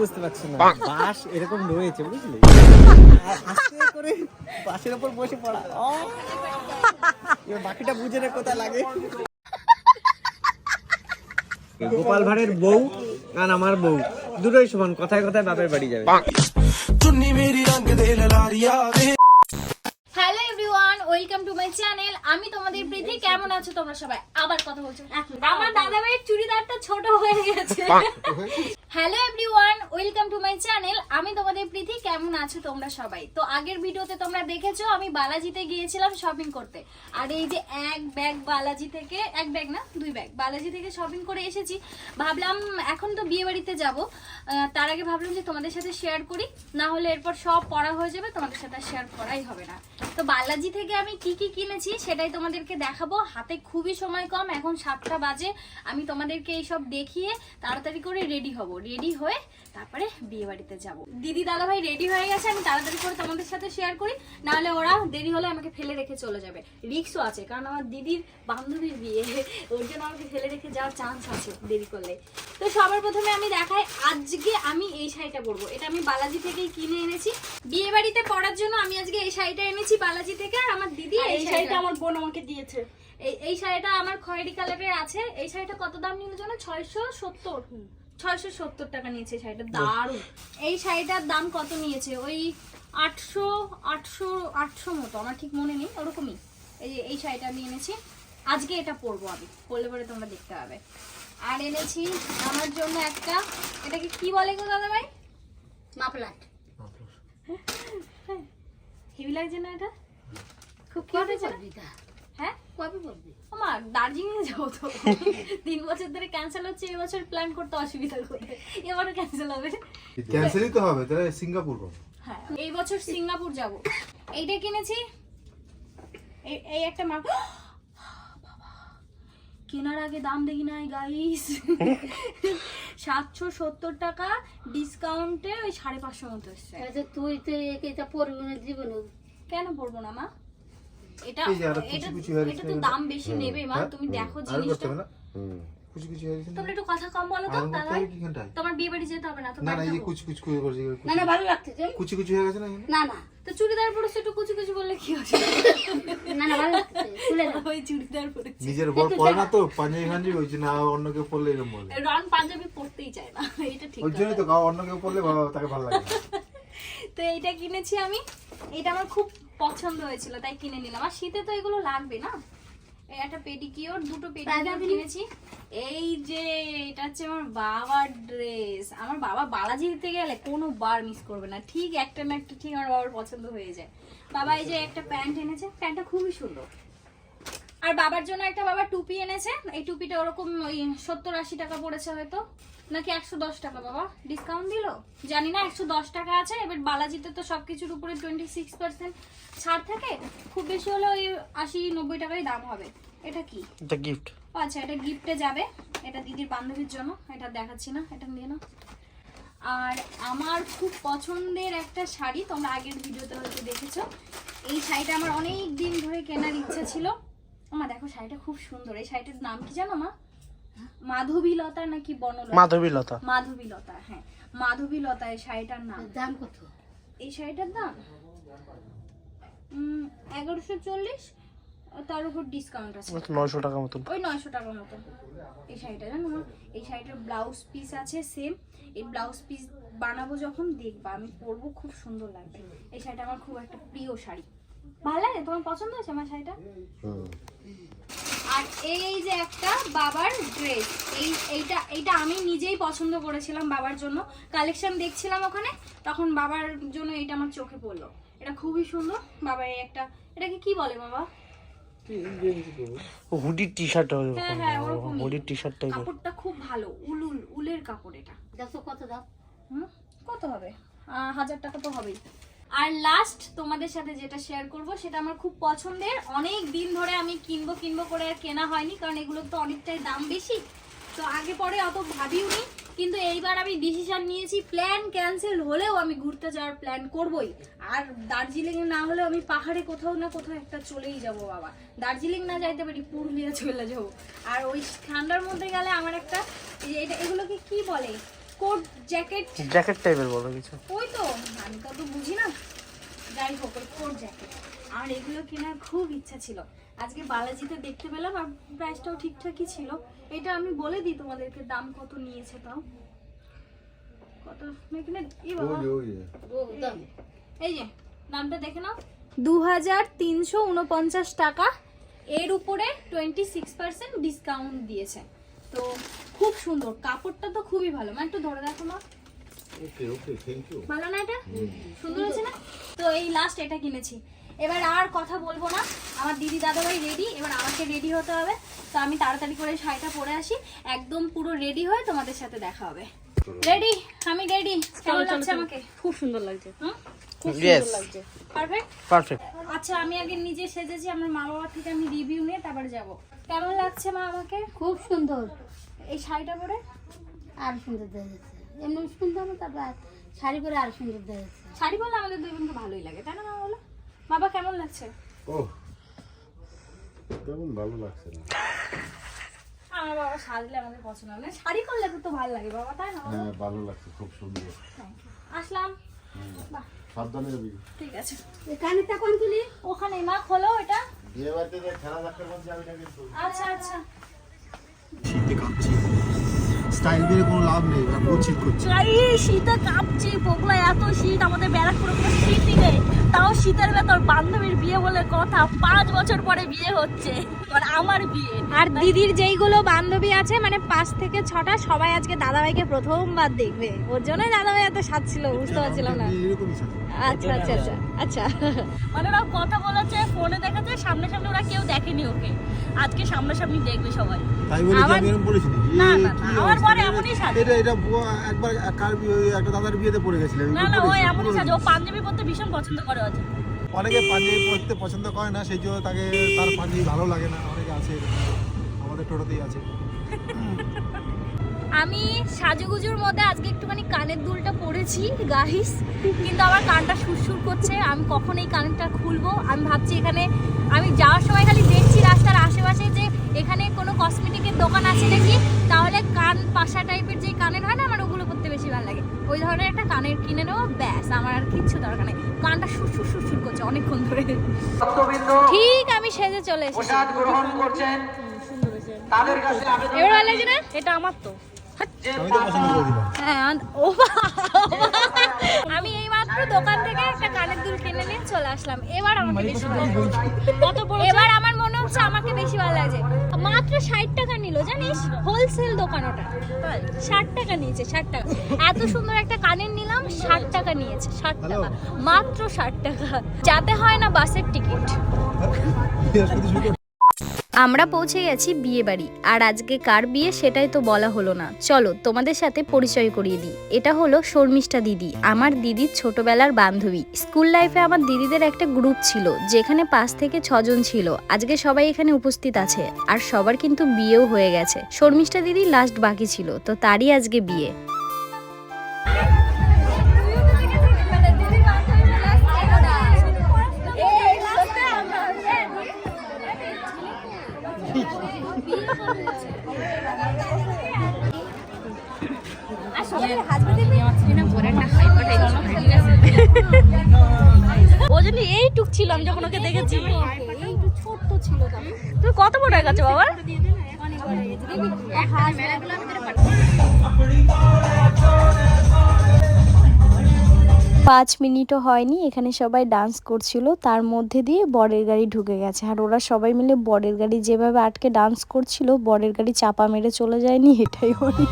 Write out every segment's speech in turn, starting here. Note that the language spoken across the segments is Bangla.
বুঝতে পারছে না। বাস এরকম রয়েছে বুঝলি? আস্তে করে বাসের উপর বসে পড়া। বাকিটা বুঝে রে কোথায় লাগে। গোপাল ভাঁড়ের বউ আর আমার বউ। দুটোই সমান কথায় কথায় বাপের বাড়ি যাবে। Hello everyone welcome to my channel. আমি তোমাদের প্রীতি কেমন আছো তোমরা সবাই? আবার কথা বলছো। আমার দাদা ভাইয়ের চুড়িদারটা ছোট হয়ে গেছে। Hello everyone welcome to my channel আমি তোমাদের প্রীতি, কেমন আছো তোমরা সবাই? তো আগের ভিডিওতে তোমরা দেখেছ, আমি বালাজিতে গিয়েছিলাম শপিং করতে। আর এই যে এক ব্যাগ বালাজি থেকে, এক ব্যাগ না, দুই ব্যাগ বালাজি থেকে শপিং করে এসেছি। ভাবলাম, এখন তো বিয়ে বাড়িতে যাব। তার আগে ভাবলাম যে তোমাদের সাথে শেয়ার করি, না হলে এরপর সব পড়া হয়ে যাবে, তোমাদের সাথে শেয়ার করাই হবে না। তো বালাজি থেকে আমি কি কি কিনেছি, সেটাই তোমাদেরকে দেখাবো। হাতে খুবই সময় কম, এখন সাতটা বাজে। আমি তোমাদেরকে এইসব দেখিয়ে তাড়াতাড়ি করে রেডি হব। রেডি হয়ে তারপরে বিয়ে বাড়িতে যাব। দিদি দাদা ভাই রেডি হয়ে গেছে আমি তাড়াতাড়ি করে তোমাদের সাথে শেয়ার করি। নাহলে ওরা দেরি হলে আমাকে ফেলে রেখে চলে যাবে। রিক্সও আছে কারণ আমার দিদির বান্ধবীর বিয়ে। ওর জন্য আমাকে ফেলে রেখে যাওয়ার চান্স আছে দেরি করলে। তো সবার প্রথমে আমি দেখাই আজকে আমি এই শাড়িটা পরবো। এটা আমি বালাজি থেকেই কিনে এনেছি। বিয়ে বাড়িতে পরার জন্য আমি আজকে এই শাড়িটা এনেছি বালাজি থেকে আর আমার দিদি এই শাড়িটা। শাড়িটা আমার বোন আমাকে দিয়েছে। এই এই শাড়িটা আমার খয়েরি কালারের আছে। এই শাড়িটা কত দাম নিল জানো? ছয়শো সত্তর। ছয়শো সত্তর টাকা নিয়েছে শাড়িটা দারুণ। এই শাড়িটার দাম কত নিয়েছে? ওই আটশো আটশো আটশো মতো আমার ঠিক মনে নেই ওরকমই। এই যে এই শাড়িটা আমি এনেছি। আজকে এটা পরবো আমি পরলে পরে তোমরা দেখতে পাবে। আর এনেছি আমার জন্য একটা এটাকে কি বলে গো দাদা ভাই মাফলাট হেভি লাগছে না এটা? খুব কিউট হয়েছে? হ্যাঁ আমার দার্জিলিং এ যাব তো। তিন বছর ধরে ক্যান্সেল হচ্ছে এবছর প্ল্যান করতে অসুবিধা এবারও ক্যান্সেল হবে। ক্যান্সেলই তো হবে তাহলে সিঙ্গাপুর হ্যাঁ এই বছর সিঙ্গাপুর যাব। এইটা কিনেছি? এই এই একটা মা কেনার আগে দাম দেখি নাই গাইস সাতশো সত্তর টাকা ডিসকাউন্টে ওই সাড়ে পাঁচশো মতো এসছে। আচ্ছা তুই তো একে এটা পড়বি না জীবনে কেন পড়ব না মা? এটা এই যে আরও এটা কুচি কুচি হয়ে এটা তো দাম বেশি নেবে মা হ্যাঁ? তুমি দেখো জিনিসটা। কুচি কুচি হয়ে তোমরা একটু কথা কম বলো তো দাদা? হবে কি এখানটায়? তোমার বিয়ে বাড়ি যেতে হবে না তো না না এই কুচি কুচি করে করছে না না ভালো লাগতেছে কুচি কুচি হয়ে গেছে না না না তো চুড়িদার পরেছে একটু কুচি কুচি বললে কি হবে? না না ভালো লাগতেছে খুলে না ওই চুড়িদার পরেছে। নিজের বর পরে না তো পাঞ্জাবি ফাঞ্জাবি ওই জন্য অন্য কেউ পরলে এরকম বলে। রং পাঞ্জাবি পরতেই চায় না এটা ঠিক ওই কথা। জন্যই তো কাউ অন্য কেউ পরলে ভালো- তাকে ভালো লাগে। তো এইটা কিনেছি আমি। এটা আমার খুব পছন্দ হয়েছিল তাই কিনে নিলাম। আর শীতে তো এগুলো লাগবে না। এই একটা পেডিকিওর দুটো পেডিকিওর কিনেছি। এই যে এটা হচ্ছে আমার বাবার ড্রেস আমার বাবা বালাজি দিতে গেলে কোনো বার মিস করবে না। ঠিক একটা না একটা ঠিক আমার বাবার পছন্দ হয়ে যায়। বাবা এই যে একটা প্যান্ট এনেছে প্যান্টটা খুবই সুন্দর। আর বাবার জন্য একটা বাবা টুপি এনেছে। এই টুপিটা ওরকম ওই সত্তর আশি টাকা পড়েছে হয়তো। নাকি একশো দশ টাকা বাবা? ডিসকাউন্ট দিল? জানি না একশো দশ টাকা আছে। এবার বালাজিতে তো সবকিছুর উপরে টোয়েন্টি সিক্স পার্সেন্ট ছাড় থাকে। খুব বেশি হলে ওই আশি নব্বই টাকাই দাম হবে। এটা কি? এটা গিফট ও আচ্ছা এটা গিফটে যাবে। এটা দিদির বান্ধবীর জন্য। এটা দেখাচ্ছি না এটা নিয়ে নাও। আর আমার খুব পছন্দের একটা শাড়ি তোমরা আগের ভিডিওতে হয়তো দেখেছ। এই শাড়িটা আমার অনেক দিন ধরে কেনার ইচ্ছা ছিল। মা দেখো শাড়িটা খুব সুন্দর। এই শাড়িটার নাম কি জানো মা? মাধবীলতা নাকি বনলতা? মাধবীলতা। মাধবীলতা হ্যাঁ। মাধবীলতা এই শাড়িটার নাম। দাম কত? এই শাড়িটার দাম? এগারোশো চল্লিশ তার উপর ডিসকাউন্ট আছে। নয়শো টাকা মতন। ওই নয়শো টাকার মতো এই শাড়িটা জানো মা? এই শাড়িটার ব্লাউজ পিস আছে সেম এই ব্লাউজ পিস বানাবো যখন দেখবা আমি পরবো খুব সুন্দর লাগবে। এই শাড়িটা আমার খুব একটা প্রিয় শাড়ি। ভালো লাগে? তোমার পছন্দ হয়েছে আমার শাড়িটা? আর এই যে একটা বাবার ড্রেস এই এইটা এইটা আমি নিজেই পছন্দ করেছিলাম বাবার জন্য। কালেকশন দেখছিলাম ওখানে তখন বাবার জন্য এইটা আমার চোখে পড়ল। এটা খুবই সুন্দর। বাবার এই একটা এটাকে কি বলে বাবা? হুডির টি শার্ট হ্যাঁ হ্যাঁ ওরকমই। হুডির টি শার্ট টাইপের কাপড়টা খুব ভালো উল উল উলের কাপড় এটা। দেখো কত দাম হুম? কত হবে? হাজার টাকা তো হবেই। আর লাস্ট তোমাদের সাথে যেটা শেয়ার করব, সেটা আমার খুব পছন্দের। অনেক দিন ধরে আমি কিনবো কিনবো করে আর কেনা হয়নি, কারণ এগুলো তো অনেকটাই দাম বেশি। তো আগে পরে অত ভাবিওনি, কিন্তু এইবার আমি ডিসিশন নিয়েছি প্ল্যান ক্যান্সেল হলেও আমি ঘুরতে যাওয়ার প্ল্যান করবই। আর দার্জিলিং না হলেও আমি পাহাড়ে কোথাও না কোথাও একটা চলেই যাব, বাবা। দার্জিলিং না যাইতে পারি, পুরুলিয়া চলে যাব। আর ওই ঠান্ডার মধ্যে গেলে আমার একটা এগুলোকে কি বলে? Coat jacket. জ্যাকেট টাইপের বলো কিছু। ওই তো আমি তো অত বুঝি না। যাই হোক ওই কোট জ্যাকেট। আর এগুলো কেনার খুব ইচ্ছা ছিল। আজকে বালাজিতে দেখতে পেলাম আর প্রাইসটাও ঠিকঠাকই ছিল। এটা আমি বলে দিই তোমাদেরকে দাম কত নিয়েছে তাও। কত? এখানে ই বাবা। এই যে নামটা দেখে নাও। দু হাজার তিনশো উনপঞ্চাশ টাকা। এর উপরে টোয়েন্টি সিক্স পার্সেন্ট ডিসকাউন্ট দিয়েছে। তো খুব সুন্দর। কাপড়টা তো খুবই ভালো। মানে একটু ধরে দেখো মা। ওকে ওকে থ্যাংক ইউ ভালো না এটা সুন্দর হয়েছে না? তো এই লাস্ট এটা কিনেছি। এবার আর কথা বলব না। আমার দিদি দাদাভাই রেডি এবার আমাকে রেডি হতে হবে। তো আমি তাড়াতাড়ি করে শাড়িটা পরে আসি। একদম পুরো রেডি হয়ে তোমাদের সাথে দেখা হবে। রেডি আমি রেডি কেমন লাগছে আমাকে? খুব সুন্দর লাগছে। হুম? ইয়েস পারফেক্ট পারফেক্ট আচ্ছা আমি আগে নিজে সেজেছি। আমার মা বাবা থেকে আমি রিভিউ নিয়ে তারপরে যাব। কেমন লাগছে মা আমাকে? খুব সুন্দর। এই শাড়িটা পরে? আর সুন্দর দেখা যাচ্ছে এমনি সুন্দর না তারপর শাড়ি পরে আর সুন্দর দেখা যাচ্ছে শাড়ি পরলে আমাদের দুই বোনকে ভালোই লাগে তাই না মা বলো? বাবা কেমন লাগছে? ও তেমন ভালো লাগছে না। আমার বাবা সাজলে আমাদের পছন্দ হয়। না শাড়ি পরলে তো ভালো লাগে বাবা তাই না হ্যাঁ ভালো লাগছে খুব সুন্দর. আসলাম। বাহ। সাবধানে যাবি। ঠিক আছে। কানেরটা কোন তুলি? ওখানে মা খোলো এটা বিয়ে বাড়িতে খেলা দেখার মধ্যে যাবি না কিন্তু আচ্ছা আচ্ছা। স্টাইল দিয়ে কোনো লাভ নেই আর কোচিং করছি। শীতে কাঁপছি পোকলা এত শীত আমাদের ব্যারাকপুরে কোনো শীতই নেই। তাও শীতের ভেতর বান্ধবীর বিয়ে বলে কথা পাঁচ বছর পরে বিয়ে হচ্ছে। মানে আমার বিয়ে। আর দিদির যেইগুলো বান্ধবী আছে মানে পাঁচ থেকে ছটা সবাই আজকে দাদাভাইকে প্রথমবার দেখবে। ওর জন্যই দাদাভাই এত সাজছিল বুঝতে পারছিলাম না। আচ্ছা আচ্ছা আচ্ছা আচ্ছা। মানে ওরা কথা বলেছে ফোনে দেখাচ্ছে সামনে সামনে ওরা কেউ দেখেনি ওকে। আজকে সামনাসামনি দেখবে সবাই। তাই বলে আমি এরকম? না, না, আমার অবস্থা? এমনই সাজে। এটা এটা একবার কার বিয়ে একটা দাদার বিয়েতে গেছিলাম না না ও এমনই সাজে ও পাঞ্জাবি পরতে ভীষণ পছন্দ করে আছে অনেকে পাঞ্জাবি পরতে পছন্দ করে না সেই জন্য তাকে তার পাঞ্জাবি ভালো লাগে না অনেকে আছে এরকম। আমাদের টোটোতেই আছে আমি সাজুগুজুর মধ্যে আজকে একটুখানি কানের দুলটা পরেছি গাইস কিন্তু আমার কানটা সুরসুর করছে আমি কখন এই কানেরটা খুলবো আমি ভাবছি এখানে আমি যাওয়ার সময় খালি দেখছি রাস্তার আশেপাশে যে এখানে কোনো কসমেটিকের দোকান আছে নাকি? তাহলে কান পাশা টাইপের যে কানের হয় না আমার ওগুলো করতে বেশি ভালো লাগে। ওই ধরনের একটা কানের কিনে নেব ব্যাস আমার আর কিচ্ছু দরকার নেই। কানটা সুরসুর সুরসুর করছে অনেকক্ষণ ধরে। ঠিক আমি সেজে চলে এসেছি। এবার ভালো লাগছে না? এটা আমার তো। হ্যাঁ ও আমি এই মাত্র দোকান থেকে একটা কানের দুল কিনে নিয়ে চলে আসলাম। এবার আমাকে বেশি ভালো কত বড় এবার আমার মনে হচ্ছে আমাকে বেশি ভালো লাগছে মাত্র ষাট টাকা নিল জানিস? হোলসেল দোকান ওটা। ষাট টাকা নিয়েছে ষাট টাকা। এত সুন্দর একটা কানের নিলাম ষাট টাকা নিয়েছে ষাট টাকা। মাত্র ষাট টাকা। যাতে হয় না বাসের টিকিট। আমরা পৌঁছে গেছি বিয়ে বাড়ি আর আজকে কার বিয়ে সেটাই তো বলা হলো না। চলো, তোমাদের সাথে পরিচয় করিয়ে দিই। এটা হলো শর্মিষ্ঠা দিদি, আমার দিদির ছোটবেলার বান্ধবী। স্কুল লাইফে আমার দিদিদের একটা গ্রুপ ছিল, যেখানে পাঁচ থেকে ছজন ছিল। আজকে সবাই এখানে উপস্থিত আছে, আর সবার কিন্তু বিয়েও হয়ে গেছে। শর্মিষ্ঠা দিদি লাস্ট বাকি ছিল, তো তারই আজকে বিয়ে। এইটুক ছিল আমি যখন ওকে দেখেছি। ছোট্ট ছিল তুমি কত বড় হয়ে গেছো বাবা? পাঁচ মিনিটও হয়নি এখানে সবাই ডান্স করছিল তার মধ্যে দিয়ে বরের গাড়ি ঢুকে গেছে। আর ওরা সবাই মিলে বরের গাড়ি যেভাবে আটকে ডান্স করছিল বরের গাড়ি চাপা মেরে চলে যায়নি এটাই অনেক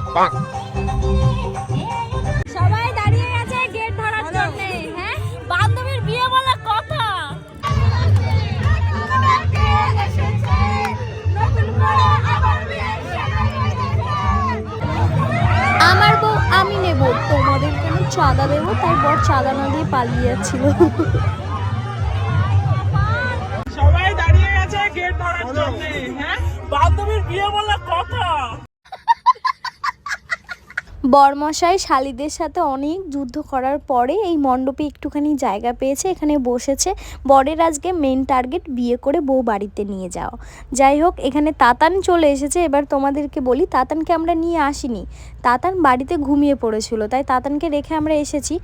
আমি তোমাদের কেন চাঁদা দেবো? তাই বর চাঁদা না দিয়ে পালিয়ে যাচ্ছিল। সবাই দাঁড়িয়ে গেছে গেট ধরার জন্য হ্যাঁ? বান্ধবীর বিয়ে বলার কথা। বরমশাই শালিদের সাথে অনেক যুদ্ধ করার পরে এই মণ্ডপে একটুখানি জায়গা পেয়েছে, এখানে বসেছে। বরের আজকে মেন টার্গেট বিয়ে করে বউ বাড়িতে নিয়ে যাও যাই হোক, এখানে তাতান চলে এসেছে। এবার তোমাদেরকে বলি, তাতানকে আমরা নিয়ে আসিনি। তাতান বাড়িতে ঘুমিয়ে পড়েছিল, তাই তাতানকে রেখে আমরা এসেছি।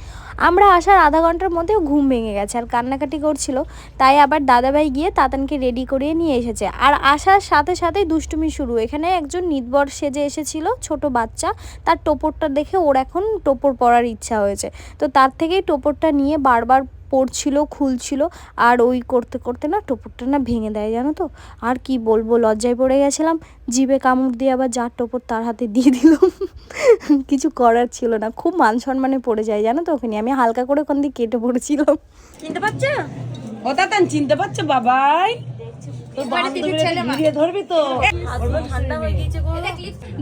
আমরা আসার আধা ঘণ্টার মধ্যেও ঘুম ভেঙে গেছে আর কান্নাকাটি করছিল। তাই আবার দাদাভাই গিয়ে তাতানকে রেডি করিয়ে নিয়ে এসেছে। আর আসার সাথে সাথেই দুষ্টুমি শুরু। এখানে একজন নিদবর সেজে এসেছিল, ছোট বাচ্চা। তার টোপরটা দেখে ওর এখন টোপর পরার ইচ্ছা হয়েছে। তো তার থেকেই টোপরটা নিয়ে বারবার পড়ছিল খুলছিল আর ওই করতে করতে না টোপরটা না ভেঙে দেয়, জানো তো? আর কি বলব, লজ্জায় পড়ে গেছিলাম। জিভে কামড় দিয়ে আবার যার টোপর তার হাতে দিয়ে দিলাম। কিছু করার ছিল না। খুব মান সম্মানে পড়ে যায়, জানো তো ওখানে? আমি হালকা করে ওখান দিয়ে কেটে পড়েছিলাম। চিনতে পারছ? ও চিনতে পারছ? বাবাই!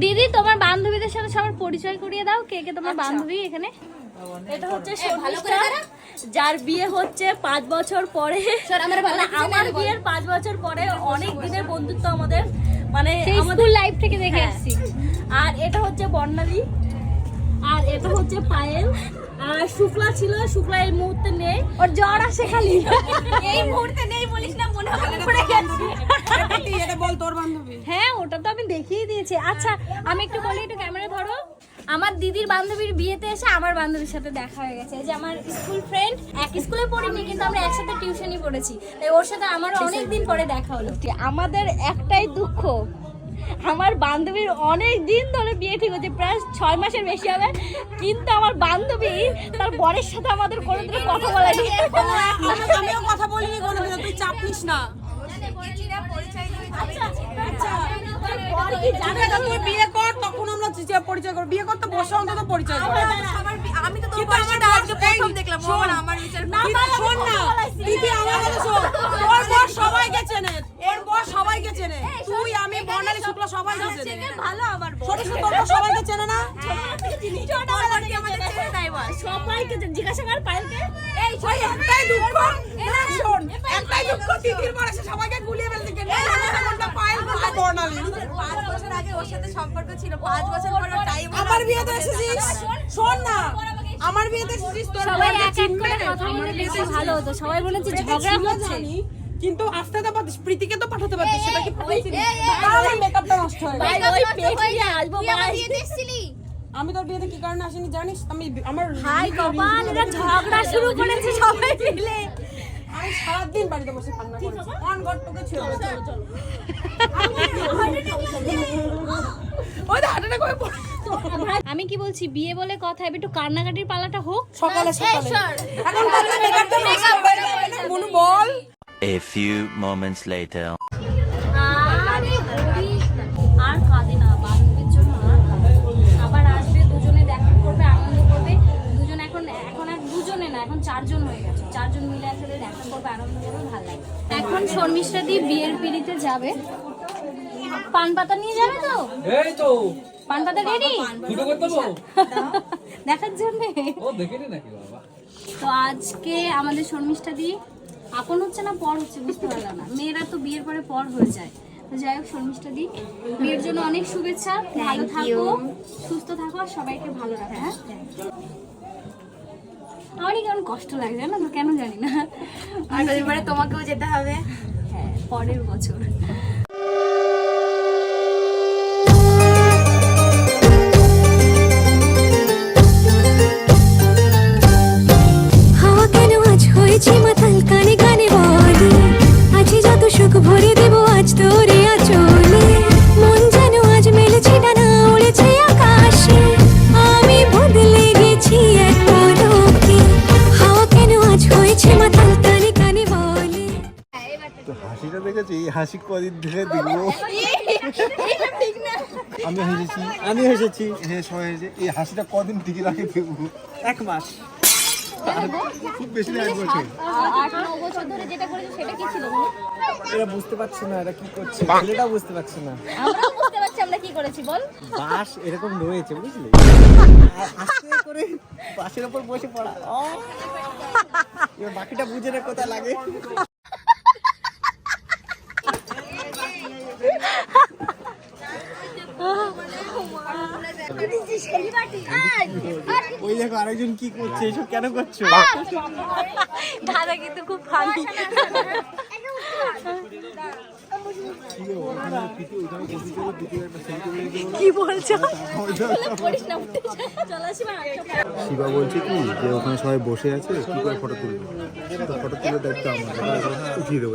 দিদি তোমার বান্ধবীদের সাথে সবার পরিচয় করিয়ে দাও কে কে তোমার বান্ধবী এখানে? এটা হচ্ছে যার বিয়ে হচ্ছে পাঁচ বছর পরে। মানে আমার বিয়ের পাঁচ বছর পরে অনেক দিনের বন্ধুত্ব আমাদের মানে সেই আমাদের লাইফ থেকে দেখে আসছি। আর এটা হচ্ছে বর্ণালী। আর এটা হচ্ছে পায়েল। শুক্লা ছিল শুক্লা এই মুহূর্তে নেই। ওর জ্বর আসে খালি। এই মুহূর্তে নেই বলিস না মনে হয় পড়ে গেছে। এটা বল তোর বান্ধবী? হ্যাঁ ওটা তো আমি দেখিয়ে দিয়েছি। আচ্ছা আমি একটু বলি একটু ক্যামেরা ধরো। আমার দিদির বান্ধবীর বিয়েতে এসে আমার বান্ধবীর সাথে দেখা হয়ে গেছে। যে আমার স্কুল ফ্রেন্ড এক স্কুলে পড়িনি কিন্তু আমরা একসাথে টিউশনই পড়েছি। তাই ওর সাথে আমার অনেক দিন পরে দেখা হলো। আমাদের একটাই দুঃখ আমার বান্ধবীর অনেক দিন ধরে বিয়ে ঠিক হচ্ছে প্রায় ছয় মাসের বেশি হবে। কিন্তু আমার বান্ধবী তার বরের সাথে আমাদের কোনোদিন কথা বলেনি। আমিও কথা বলিনি কোনোদিন তুই চাপ নিস না। তুই বিয়ে কর তখন আমরা পরিচয় করব। বিয়ে করতে বসে অন্তত পরিচয় কর আমি তো কিন্তু আমার আজকে প্রথম দেখলাম। শোন। আমার বিচার শোন না। দিদি আমার কথা শোন। ওর বর সবাইকে চেনে। তুই আমি বর্ণালী শুক্লা সবাইকে চেনে। ভালো আমার ছোট ছোট সবাইকে চেনে না? সবাইকে জিজ্ঞাসা কর পায়েলকে। এই একটাই দুঃখ না শোন একটাই দুঃখ দিদির বর এসে সবাইকে গুলিয়ে ফেলতে কেন পায়েল কোনটা বর্ণালী। পাঁচ বছর আগে ওর সাথে সম্পর্ক ছিল পাঁচ বছর পর টাইম আমার বিয়েতে এসেছিস? শোন না আমার বিয়েতে এসেছিস তোর সবাই এক এক করে কথা বলে বেশি ভালো হতো। সবাই বলেছে ঝগড়া হচ্ছে। কিন্তু আসতে তো পারতিস প্রীতিকে তো পাঠাতে পারতিস সেটা কি পাঠাইছিস তাহলে মেকআপটা নষ্ট হয়ে গেল ভাই ওই পেট নিয়ে আসব ভাই। আমি তোর বিয়েতে কি কারণে আসিনি জানিস? আমি আমার হাই কপাল এরা ঝগড়া শুরু করেছে সবাই মিলে। আমি সারাদিন বাড়িতে বসে কান্না করেছি। অন গড তোকে ছিল চলো চলো ওই হাঁটাটা করে পড়ে। আমি কি বলছি বিয়ে বলে কথা এবার একটু কান্নাকাটির পালাটা হোক? সকালে সকালে। এখন করলে মেকআপটা নষ্ট হয়ে মনু বল। A few moments later. আরে না। আর কাঁদে না বান্ধবীর জন্য আর আবার আসবে দুজনে দেখা করবে আনন্দ করবে। দুজন এখন এখন আর দুজনে না এখন চারজন হয়ে গেছে। চারজন মিলে একসাথে দেখা করবে আনন্দ করবে ভালো লাগে এখন শর্মিষ্ঠা দিয়ে বিয়ের পিড়িতে যাবে। পান পাতা নিয়ে যাবে তো? এই তো। পান পাতা রেডি দুটো করতে দেখার জন্য? ও দেখেনি নাকি বাবা। তো আজকে আমাদের শর্মিষ্ঠা দি আপন হচ্ছে না পর হচ্ছে বুঝতে পারলাম না। মেয়েরা তো বিয়ের পরে পর হয়ে যায়। তো যাই হোক শর্মিষ্ঠা দি বিয়ের জন্য অনেক শুভেচ্ছা। ভালো থাকো সুস্থ থাকো আর সবাইকে ভালো রাখো হ্যাঁ? আমারই কেমন কষ্ট লাগে জানো তো? কেন জানি না। আর এবারে তোমাকেও যেতে হবে। হ্যাঁ পরের বছর। হাসি কদিন ধরে দেখব। আমি হেসেছি। আমি হেসেছি। হ্যাঁ সবাই হেসে এই হাসিটা কদিন টিকে রাখে দেখব। এক মাস। খুব বেশি না এক বছর। বছর ধরে যেটা করেছ সেটা কি ছিল এরা বুঝতে পারছে না এরা কি করছে। বুঝতে পারছে না। আমরাও বুঝতে পারছি আমরা কি করেছি বল। বাস এরকম রয়েছে বুঝলি? আর আস্তে করে বাসের ওপর বসে পড়া। এবার বাকিটা বুঝে না কোথায় লাগে। দেখো আরেকজন কি করছে এসব কেন করছ? দাদা কিন্তু খুব ফানি কি বলছো? শিবা বলছে কি যে ওখানে সবাই বসে আছে কি করে ফটো তুলবে? ফটো তুলে দায়িত্ব আমার উঠিয়ে দেবো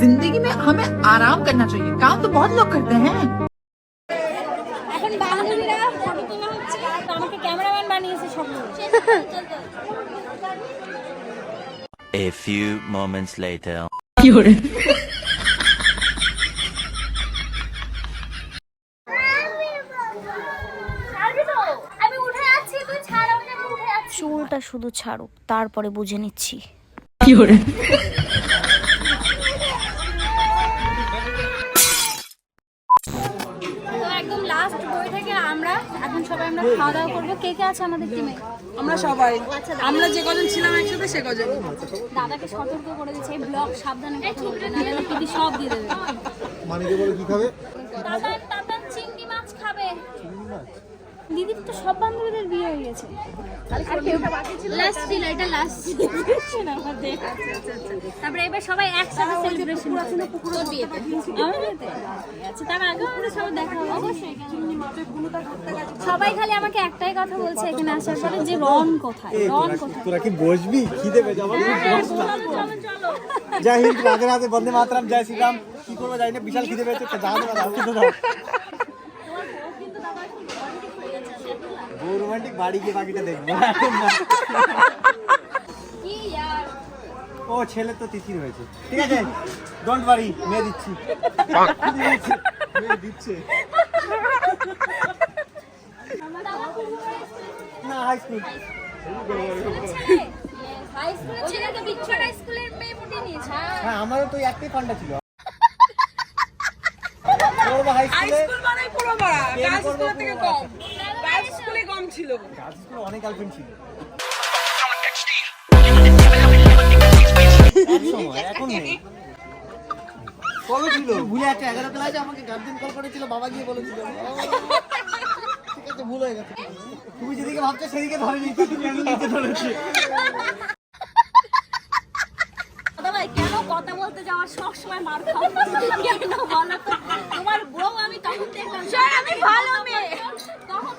जिंदगी में हमें आराम करना चाहिए काम तो बहुत लोग करते हैं এখন বান্ধবীরা ফটো তোলা হচ্ছে তো আমাকে ক্যামেরাম্যান বানিয়েছে সব A few moments later. কি করে আমি উঠে যাচ্ছি তুই ছাড় আমাকে আমি উঠে যাচ্ছি চুলটা শুধু ছাড়ুক তারপরে বুঝে নিচ্ছি কি করে তো একদম লাস্ট বই থেকে আমরা এখন সবাই আমরা খাওয়া দাওয়া করব। কে কে আছে আমাদের টিমে আমরা সবাই। আমরা যে কজন ছিলাম একসাথে সে কজন। দাদাকে সতর্ক করে দিচ্ছে এই ব্লগ সাবধানে কথা বলবে নাহলে না সব দিয়ে দেবে। মানিকে বলে কি খাবে? দাদা দিদির তো সব বান্ধবীদের বিয়ে হয়ে গেছে। লাস্ট ছিল এটা লাস্ট সেলিব্রেশন আমাদের তারপরে এবার সবাই একসাথে সেলিব্রেশন বিয়েতে। আমার বিয়েতে? আচ্ছা তার আগে আমাদের সবাই দেখা হবে। অবশ্যই সবাই খালি আমাকে একটাই কথা বলছে এখানে আসার পরে যে রন কোথায়? রন কোথায়? তোরা কি বসবি? খিদে কষ্ট লাগছে। জয় হিন্দ রাধে রাধে বন্দে মাতরম জয় শ্রীরাম। কি করব জানি না বিশাল খিদে পেয়েছে যা দেওয়া দাও। কিন্তু রোমান্টিক বাড়ি গিয়ে বাকিটা দেখব। ও ছেলে তো তিতির হয়েছে ঠিক আছে? ডোন্ট ওয়ারি মেয়ে দিচ্ছি। মেয়ে দিচ্ছে। না হাই স্কুল হ্যাঁ আমারও তো একটাই ফান্ডা ছিল। হাই স্কুল মানে পুরো পাড়া। গার্লস করব থেকে কম। গার্লস ছিল। অনেক গার্লফ্রেন্ড ছিল। এখন নেই। কবে ছিল ভুলে আছে এগারো ক্লাসে আমাকে গার্জেন কল করেছিল বাবা গিয়ে বলেছিল। ঠিক আছে ভুল হয়ে গেছে। তুমি যেদিকে ভাবছ সেদিকে ধরেনি তুমি আমি ধরেছি। দাদা কেন কথা বলতে যাওয়ার সব সময় মার খাও কেন বলো তোমার বউ আমি তখন দেখলাম। আমি ভালো মেয়ে তখন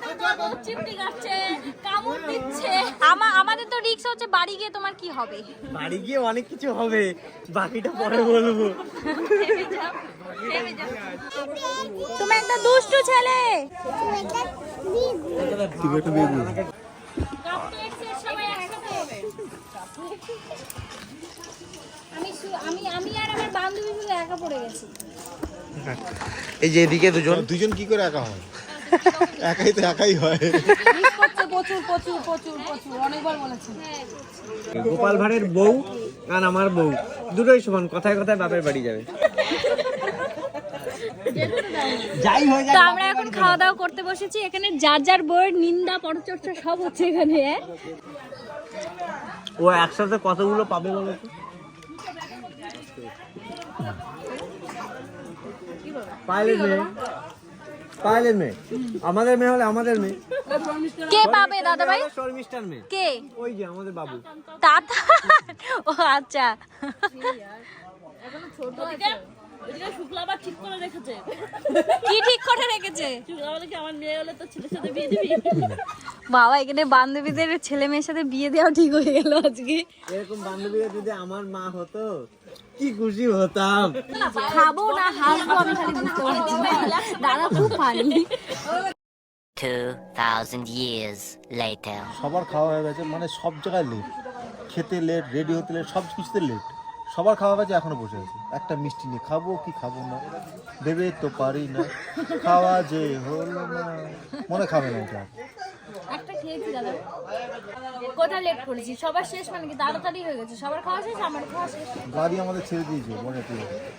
তো তোমার বউ চিমটি কাটছে কামড় দিচ্ছে। আমা- আমাদের তো রিক্স হচ্ছে বাড়ি গিয়ে তোমার কি হবে? বাড়ি গিয়ে অনেক কিছু হবে। বাকিটা পরে বলব। তুমি একটা দুষ্টু ছেলে তুমি একটা বেবি আমি আমি আমি আর আমার বান্ধবী একা পড়ে গেছি। এই যে এদিকে দুজন। দুজন কি করে একা হয়? একাই তো একাই হয়। প্রচুর প্রচুর প্রচুর প্রচুর। অনেকবার বলেছি গোপাল ভাঁড়ের বউ আর আমার বউ। দুটোই সমান কথায় কথায় বাপের বাড়ি যাবে। যাই হয়ে তো আমরা এখন খাওয়া দাওয়া করতে বসেছি। এখানে যার যার বইয়ের নিন্দা পরচর্চা সব হচ্ছে এখানে হ্যাঁ? ও একসাথে কতগুলো পাবে বলো তো? পাইলের মেয়ে। আমাদের মেয়ে হলে আমাদের মেয়ে। কে পাবে দাদা ভাই শর্মিষ্ঠার মেয়ে। কে? ওই যে আমাদের বাবু। তাতা ও আচ্ছা। করে রেখেছে কি ঠিক করে রেখেছে? বাবা এখানে বান্ধবীদের ছেলে মেয়ের সাথে বিয়ে দেওয়া ঠিক হয়ে গেল আজকে। এরকম বান্ধবীরা যদি আমার মা হতো কি খুশি হতাম। খাব না হাসবো আমি খালি বুঝতে পারছি। দাদা খুব ফানি 2000 years later. সবার খাওয়া হয়ে গেছে মানে সব জায়গায় লেট খেতে লেট রেডি হতে লেট সব কিছুতে লেট সবার খাওয়া গেছে এখনও বসে আছে। একটা মিষ্টি নিয়ে খাব কি খাব না ভেবে তো পারি না খাওয়া যে হলো না। মনে খাবে না এটা। একটা খেয়েছি দাদা। কোথায় লেট করেছি? সবার শেষ মানে কি তাড়াতাড়ি হয়ে গেছে? সবার খাওয়া শেষ? আমার খাওয়া শেষ। গাড়ি আমাদের ছেড়ে দিয়েছে বনেটে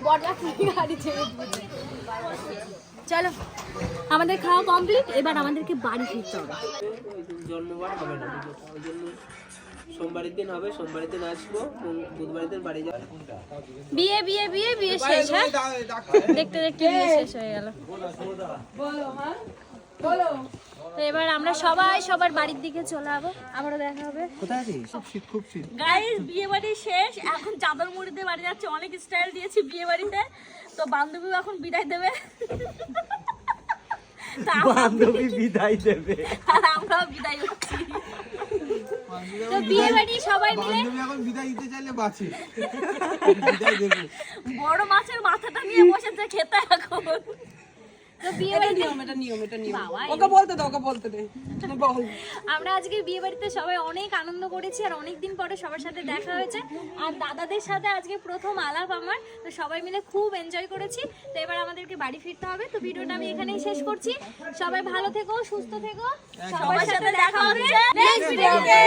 বড়লা গাড়ি ছেড়ে দিয়েছে। চলো আমাদের খাওয়া কমপ্লিট এবার আমাদেরকে বাড়ি ফিরতে হবে। জন্মবার হবে না। সোমবারের দিন হবে সোমবারের দিন আসব বুধ- বুধবারের দিন বাড়ি যাব। বিয়ে বিয়ে বিয়ে বিয়ে শেষ হ্যাঁ? দেখতে দেখতে বিয়ে শেষ হয়ে গেল। তো এবার আমরা সবাই সবার বাড়ির দিকে চলে যাব। আবারও দেখা হবে। কোথায় খুব শীত খুব শীত। গাইস বিয়ে বাড়ি শেষ। এখন চাদর মুড়িতে বাড়ি যাচ্ছে অনেক স্টাইল দিয়েছি বিয়ে বাড়িতে। তো বান্ধবী এখন বিদায় দেবে। তা বান্ধবী বিদায় দেবে। আর আমরাও বিদায় হচ্ছি। তো বিয়ে বাড়ি সবাই মিলে এখন বিদায় দিতে চাইলে বাঁচে। বিদায় দেবে। বড় মাছের মাথাটা নিয়ে বসেছে খেতে এখন। আমরা আজকে বিয়ে বাড়িতে সবাই অনেক আনন্দ করেছি আর অনেক দিন পরে সবার সাথে দেখা হয়েছে। আর দাদাদের সাথে আজকে প্রথম আলাপ আমার তো সবাই মিলে খুব এনজয় করেছি। তো এবার আমাদেরকে বাড়ি ফিরতে হবে। তো ভিডিওটা আমি এখানেই শেষ করছি। সবাই ভালো থেকো সুস্থ থেকো। সবার সাথে দেখা নেক্সট ভিডিওতে